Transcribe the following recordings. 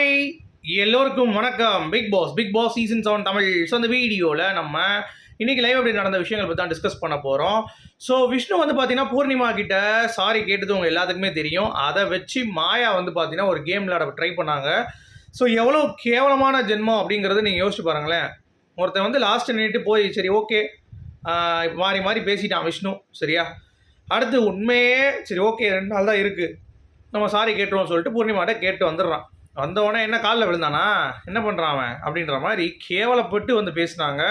Hi எல்லோருக்கும் வணக்கம். Bigg Boss Bigg Boss season seven Tamil. So அந்த வீடியோவில் நம்ம இன்றைக்கி லைவ் அப்படி நடந்த விஷயங்கள் பற்றி தான் டிஸ்கஸ் பண்ண போகிறோம் ஸோ விஷ்ணு வந்து பார்த்தீங்கன்னா பூர்ணிமா கிட்ட சாரி கேட்டது உங்கள் எல்லாத்துக்குமே தெரியும். அதை வச்சு மாயா வந்து பார்த்தீங்கன்னா ஒரு கேம் விளையாட ட்ரை பண்ணாங்க. ஸோ எவ்வளோ கேவலமான ஜென்மம் அப்படிங்கிறது நீங்கள் யோசிச்சு பாருங்களேன். ஒருத்தன் வந்து லாஸ்ட் நின்றுட்டு போய் சரி ஓகே மாறி மாறி பேசிட்டான் விஷ்ணு சரியா? அடுத்து உண்மையே சரி ஓகே ரெண்டு நாள் தான் இருக்குது நம்ம சாரி கேட்டுருவோம் சொல்லிட்டு பூர்ணிமாட்ட கேட்டு வந்துடுறான். வந்தவொடனே என்ன காலில் விழுந்தானா? என்ன பண்ணுறான் அவன்? அப்படின்ற மாதிரி கேவலப்பட்டு வந்து பேசினாங்க.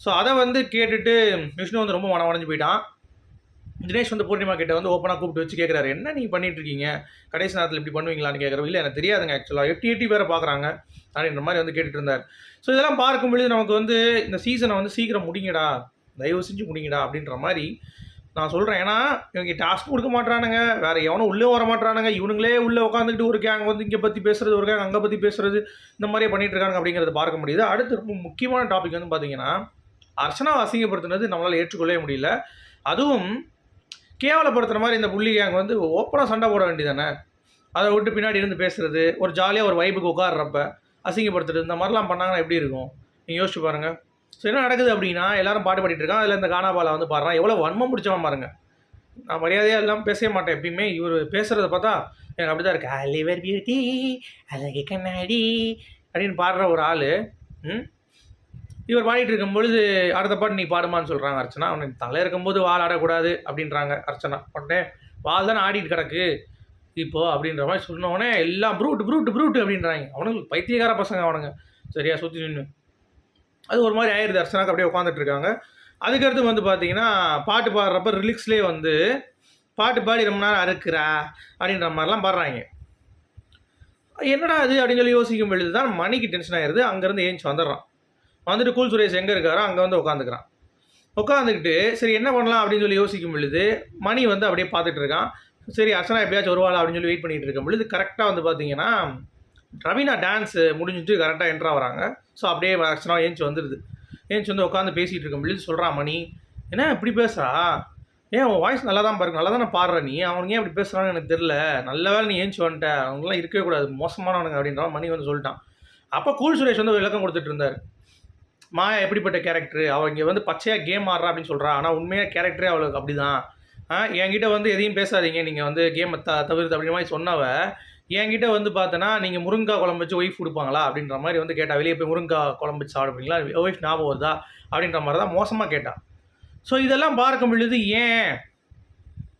ஸோ அதை வந்து கேட்டுட்டு விஷ்ணு வந்து ரொம்ப மன உடஞ்சு போயிட்டான். தினேஷ் வந்து பூர்ணிமா கிட்ட வந்து ஓப்பனாக கூப்பிட்டு வச்சு கேட்குறாரு என்ன நீங்கள் பண்ணிட்டு இருக்கீங்க? கடைசி நேரத்தில் இப்படி பண்ணுவீங்களான்னு கேட்குறோம் இல்லை எனக்கு தெரியாதுங்க ஆக்சுவலாக எட்டி எட்டி பேரை பார்க்குறாங்க அப்படின்ற மாதிரி வந்து கேட்டுட்டு இருந்தார். ஸோ இதெல்லாம் பார்க்கும் பொழுது நமக்கு வந்து இந்த சீசனை வந்து சீக்கிரம் முடிங்கடா தயவு செஞ்சு முடிங்கடா அப்படின்ற மாதிரி நான் சொல்கிறேன் ஏன்னா இவங்க டாஸ்க் கொடுக்க மாட்டானுங்க வேறு எவனும் உள்ளே வர மாட்டானுங்க இவனுங்களே உள்ளே உட்காந்துக்கிட்டு ஒரு கேங் வந்து இங்கே பற்றி பேசுறது ஒரு கேங் அங்கே பற்றி பேசுறது இந்த மாதிரியே பண்ணிகிட்டு இருக்காங்க அப்படிங்கிறத பார்க்க முடியுது. அடுத்து ரொம்ப முக்கியமான டாபிக் வந்து பார்த்தீங்கன்னா அர்ச்சனாவை அசிங்கப்படுத்துனது நம்மளால் ஏற்றுக்கொள்ளவே முடியல. அதுவும் கேவலப்படுத்துகிற மாதிரி இந்த புள்ளி கேங் வந்து ஓப்பனாக சண்டை போட வேண்டியதானே அதை விட்டு பின்னாடி இருந்து பேசுறது ஒரு ஜாலியாக ஒரு வைப்புக்கு உட்காடுறப்ப அசிங்கப்படுத்துறது இந்த மாதிரிலாம் பண்ணாங்கன்னா எப்படி இருக்கும்? நீங்கள் யோசிச்சு பாருங்கள் ஸோ என்ன நடக்குது அப்படின்னா எல்லாரும் பாட்டு பாடிட்டு இருக்கான் அதில் இந்த கானாபாலா வந்து பாடுறான் எவ்வளோ வன்மம் பிடிச்சவன் பாருங்க. நான் மரியாதையாக எல்லாம் பேசவே மாட்டேன். எப்பயுமே இவர் பேசுகிறத பார்த்தா எனக்கு அப்படி தான் இருக்கு. அலிவர் பியூட்டி அழகு கண்ணாடி அப்படின்னு பாடுற ஒரு ஆள். ம்? இவர் பாடிட்டு இருக்கும் பொழுது அடுத்த பாட்டு நீ பாடுமான்னு சொல்கிறாங்க அர்ச்சனா. அவனுக்கு தலை இருக்கும்போது வால் ஆடக்கூடாது அப்படின்றாங்க அர்ச்சனா. உடனே வால் தானே ஆடிட்டு கிடக்கு. இப்போ அப்படின்ற மாதிரி சொன்ன உடனே எல்லாம் ப்ரூட் ப்ரூட் ப்ரூட் அப்படின்றாங்க. அவனுக்கு பைத்தியக்கார பசங்க அவனுங்க. சரியா சுற்றி நின்று அது ஒரு மாதிரி ஆயிடுது அர்ச்சனாக்கு அப்படியே உட்காந்துட்டு இருக்காங்க. அதுக்கடுத்து வந்து பார்த்தீங்கன்னா பாட்டு பாடுறப்ப ரிலிக்ஸ்லேயே வந்து பாட்டு பாடி ரொம்ப நேரம் அறுக்கிறா அப்படின்ற மாதிரிலாம் பாடுறாங்க. என்னடா அது அப்படின்னு சொல்லி யோசிக்கும் பொழுது தான் மணிக்கு டென்ஷன் ஆயிடுது அங்கேருந்து ஏஞ்சி வந்துடுறான். வந்துட்டு கூல் சுரேஷ் எங்கே இருக்காரோ அங்கே வந்து உட்காந்துக்கிறான் உட்காந்துக்கிட்டு சரி என்ன பண்ணலாம் அப்படின்னு சொல்லி யோசிக்கும் பொழுது மணி வந்து அப்படியே பார்த்துட்டு இருக்கான். சரி அர்ச்சனா எப்படியாச்சும் வருவாளா அப்படின்னு சொல்லி வெயிட் பண்ணிகிட்டு இருக்கும் பொழுது கரெக்டாக வந்து பார்த்தீங்கன்னா ரவீனா டான்ஸ் முடிஞ்சுட்டு கரெக்டாக என்ட்ரா வராங்க. ஸோ அப்படியே அர்ச்சனா ஏஞ்சி வந்துடுது ஏஞ்சி வந்து உட்காந்து பேசிகிட்டு இருக்க பொழுது சொல்கிறான் மணி என்ன இப்படி பேசுகிறா ஏன் அவன் வாய்ஸ் நல்லா தான் பாருங்க நல்லா தானே பாடுற நீ? அவனுங்க ஏன் இப்படி பேசுகிறான்னு எனக்கு தெரில நல்ல வேலை நீ ஏஞ்சி வந்துட்ட. அவங்களாம் இருக்கவே கூடாது. மோசமானவனுங்க அப்படின்ற மணி வந்து சொல்லிட்டான். அப்போ கூல் சுரேஷ் வந்து விளக்கம் கொடுத்துட்டு இருந்தார். மாயா எப்படிப்பட்ட கேரக்டர் அவள் இங்கே வந்து பச்சையாக கேம் ஆடுறா அப்படின்னு சொல்கிறா ஆனால் உண்மையாக கேரக்டரே அவளுக்கு அப்படி தான் என்கிட்ட வந்து எதையும் பேசாதீங்க. நீங்கள் வந்து கேமை த தவிர்த்து அப்படின்ற மாதிரி சொன்னவ என்கிட்ட வந்து பார்த்தனா நீங்கள் முருங்கா குழம்பு வச்சு ஒய்ஃப் கொடுப்பாங்களா? அப்படின்ற மாதிரி வந்து கேட்டா வெளியே போய் முருங்கா குழம்பு வச்சு சாப்பிடுவீங்களா? ஒய்ஃப் ஞாபகம் வருதா? அப்படின்ற மாதிரி தான் மோசமாக கேட்டான் ஸோ இதெல்லாம் பார்க்கும் பொழுது ஏன்?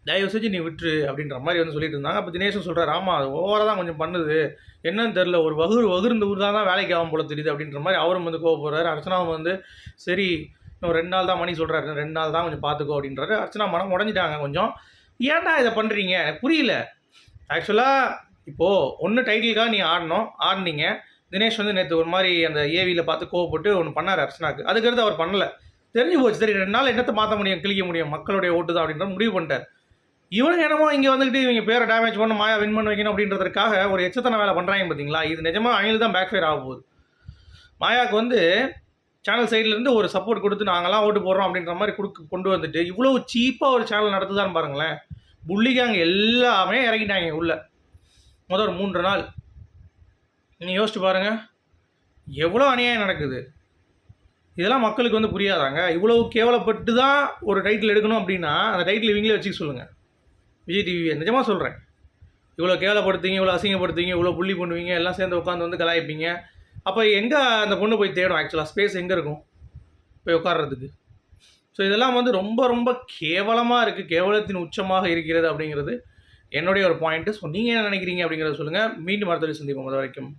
தயவு செஞ்சு நீ விட்டுரு அப்படின்ற மாதிரி வந்து சொல்லிட்டு இருந்தாங்க. அப்போ தினேஷும் சொல்கிறார் ஆமாம் அது ஓவராக தான் கொஞ்சம் பண்ணுது. என்னன்னு தெரில ஒரு வகுர் வகுர்ந்து ஊர் தான் வேலைக்கு ஆகும் போல தெரியுது அப்படின்ற மாதிரி அவரும் வந்து போகிறாரு அர்ச்சனாவும் வந்து சரி இன்னும் ரெண்டு நாள் தான் மணி சொல்கிறாரு ரெண்டு நாள் தான் கொஞ்சம் பார்த்துக்கோ அப்படின்றாரு. அர்ச்சனா மனம் உடஞ்சிட்டாங்க கொஞ்சம். ஏன்டா இதை பண்ணுறீங்க புரியல. ஆக்சுவலாக இப்போது ஒன்று டைட்டிலுக்காக நீ ஆடணும் ஆடினீங்க. தினேஷ் வந்து நேற்று ஒரு மாதிரி அந்த ஏவியில் பார்த்து கோவப்பட்டு ஒன்று பண்ணார் அர்ச்சனாக்கு. அதுக்கடுத்து அவர் பண்ணலை. தெரிஞ்சு போச்சு. சரி ரெண்டு நாள் என்னத்தை மாற்ற முடியும் கிழிக்க முடியும் மக்களுடைய ஓட்டு தான் அப்படின்ற முடிவு பண்ணிட்டார். இவனுங்க என்னமோ இங்கே வந்துக்கிட்டு இவங்க பேரை டேமேஜ் பண்ண மாயா வின் பண்ண வைக்கணும் அப்படின்றதுக்காக ஒரு எச்சத்தனை வேலை பண்ணுறாங்க பார்த்தீங்களா இது நிஜமாக அவங்களுக்கு தான் பேக்ஃபயர் ஆக போகுது. மாயாவுக்கு வந்து சேனல் சைட்லேருந்து ஒரு சப்போர்ட் கொடுத்து நாங்களாம் ஓட்டு போடுறோம் அப்படின்ற மாதிரி கொடுக்க கொண்டு வந்துட்டு இவ்வளோ சீப்பாக ஒரு சேனல் நடத்துதான்னு பாருங்களேன். புள்ளிக்காங்க எல்லாமே இறங்கிட்டாங்க உள்ளே. முதல் ஒரு மூன்று நாள். நீங்கள் யோசிச்சு பாருங்கள் எவ்வளோ அநியாயம் நடக்குது. இதெல்லாம் மக்களுக்கு வந்து புரியாதாங்க. இவ்வளோ கேவலப்பட்டு தான் ஒரு டைட்டில் எடுக்கணும் அப்படின்னா அந்த டைட்டில் இவங்களே வச்சுக்க சொல்லுங்கள் விஜய் டிவி நிஜமாக சொல்கிறேன் இவ்வளோ கேவலப்படுத்துவீங்க இவ்வளோ அசிங்கப்படுத்துவீங்க இவ்வளோ புள்ளி பண்ணுவீங்க எல்லாம் சேர்ந்து உட்காந்து வந்து கலாய்ப்பீங்க. அப்போ எங்கே அந்த பொண்ணு போய் தேடும் ஆக்சுவலாக ஸ்பேஸ் எங்கே இருக்கும்? போய் உட்கார்றதுக்கு. ஸோ இதெல்லாம் வந்து ரொம்ப ரொம்ப கேவலமாக இருக்குது கேவலத்தின் உச்சமாக இருக்கிறது அப்படிங்கிறது என்னுடைய ஒரு பாயிண்ட்டு ஸோ நீங்கள் என்ன நினைக்கிறீங்க அப்படிங்கிறத சொல்லுங்கள் மீண்டும் அடுத்த சந்திப்போம். அது வரைக்கும்.